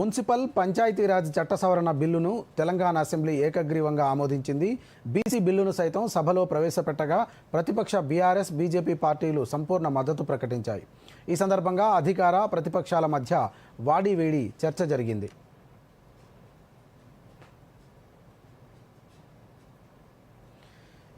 Municipal Panchayati Raj చట్ట సవరణ బిల్లును తెలంగాణ అసెంబ్లీ ఏకగ్రీవంగా ఆమోదించింది. బీసీ బిల్లును సైతం సభలో ప్రవేశపెట్టగా ప్రతిపక్ష బీఆర్ఎస్ బీజేపీ పార్టీలు సంపూర్ణ మద్దతు ప్రకటించాయి. ఈ సందర్భంగా అధికార ప్రతిపక్షాల మధ్య వాడివేడి చర్చ జరిగింది.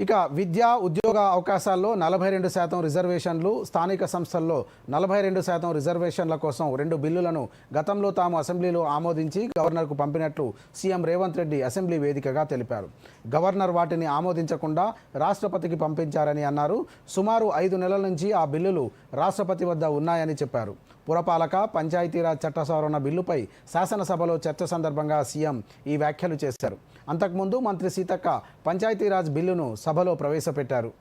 ఇక విద్యా ఉద్యోగ అవకాశాల్లో నలభై రెండు శాతం రిజర్వేషన్లు స్థానిక సంస్థల్లో నలభై రెండు శాతం రిజర్వేషన్ల కోసం రెండు బిల్లులను గతంలో తాము అసెంబ్లీలో ఆమోదించి గవర్నర్కు పంపినట్లు సీఎం రేవంత్ రెడ్డి అసెంబ్లీ వేదికగా తెలిపారు. గవర్నర్ వాటిని ఆమోదించకుండా రాష్ట్రపతికి పంపించారని అన్నారు. సుమారు ఐదు నెలల నుంచి ఆ బిల్లులు రాష్ట్రపతి వద్ద ఉన్నాయని చెప్పారు. పురపాలక పంచాయతీరాజ్ చట్ట సవరణ బిల్లుపై శాసనసభలో చర్చ సందర్భంగా సీఎం ఈ వ్యాఖ్యలు చేశారు. అంతకుముందు మంత్రి సీతక్క పంచాయతీరాజ్ బిల్లును సభలో ప్రవేశపెట్టారు.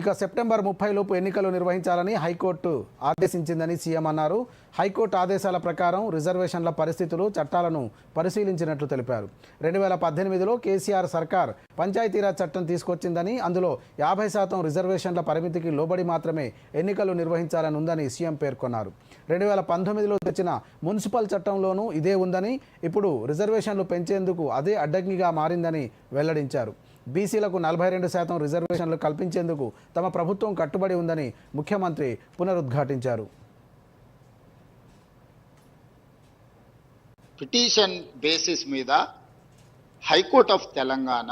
ఇక సెప్టెంబర్ ముప్పై లోపు ఎన్నికలు నిర్వహించాలని హైకోర్టు ఆదేశించిందని సీఎం అన్నారు. హైకోర్టు ఆదేశాల ప్రకారం రిజర్వేషన్ల పరిస్థితులు చట్టాలను పరిశీలించినట్లు తెలిపారు. రెండు వేల పద్దెనిమిదిలో కేసీఆర్ సర్కార్ పంచాయతీరాజ్ చట్టం తీసుకొచ్చిందని అందులో యాభై శాతం రిజర్వేషన్ల పరిమితికి లోబడి మాత్రమే ఎన్నికలు నిర్వహించాలని ఉందని సీఎం పేర్కొన్నారు. రెండు వేల పంతొమ్మిదిలో తెచ్చిన మున్సిపల్ చట్టంలోనూ ఇదే ఉందని ఇప్పుడు రిజర్వేషన్లు పెంచేందుకు అదే అడ్డంకిగా మారిందని వెల్లడించారు. బీసీలకు నలభై రెండు శాతం రిజర్వేషన్లు కల్పించేందుకు తమ ప్రభుత్వం కట్టుబడి ఉందని ముఖ్యమంత్రి పునరుద్ఘాటించారు. పిటిషన్ బేసిస్ మీద high court of Telangana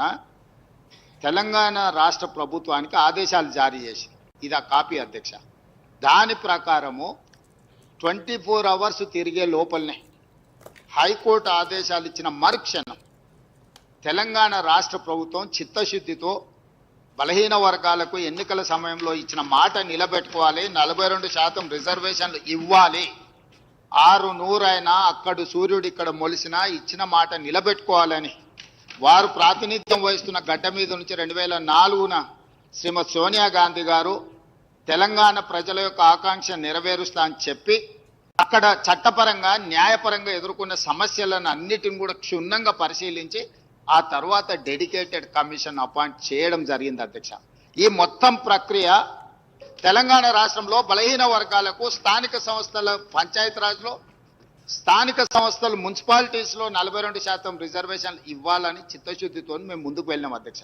Telangana రాష్ట్ర ప్రభుత్వానికి ఆదేశాలు జారీ చేసింది. ఇది ఆ కాపీ అధ్యక్ష. దాని ప్రకారము ట్వంటీ ఫోర్ అవర్స్ తిరిగే లోపలనే హైకోర్టు ఆదేశాలు ఇచ్చిన మరుక్షణం తెలంగాణ రాష్ట్ర ప్రభుత్వం చిత్తశుద్ధితో బలహీన వర్గాలకు ఎన్నికల సమయంలో ఇచ్చిన మాట నిలబెట్టుకోవాలి నలభై రెండు శాతం రిజర్వేషన్లు ఇవ్వాలి. ఆరు నూరైనా అక్కడు సూర్యుడు ఇక్కడ మొలిసినా ఇచ్చిన మాట నిలబెట్టుకోవాలని వారు ప్రాతినిధ్యం వహిస్తున్న గడ్డ మీద నుంచి రెండు వేల నాలుగున శ్రీమతి సోనియా గాంధీ గారు తెలంగాణ ప్రజల యొక్క ఆకాంక్ష నెరవేరుస్తా అని చెప్పి అక్కడ చట్టపరంగా న్యాయపరంగా ఎదుర్కొన్న సమస్యలను అన్నిటిని కూడా క్షుణ్ణంగా పరిశీలించి ఆ తర్వాత డెడికేటెడ్ కమిషన్ అపాయింట్ చేయడం జరిగింది అధ్యక్ష. ఈ మొత్తం ప్రక్రియ తెలంగాణ రాష్ట్రంలో బలహీన వర్గాలకు స్థానిక సంస్థల పంచాయతీరాజ్లో స్థానిక సంస్థలు మున్సిపాలిటీస్లో నలభై రెండు శాతం రిజర్వేషన్లు ఇవ్వాలని చిత్తశుద్ధితో మేము ముందుకు వెళ్ళినాం అధ్యక్ష.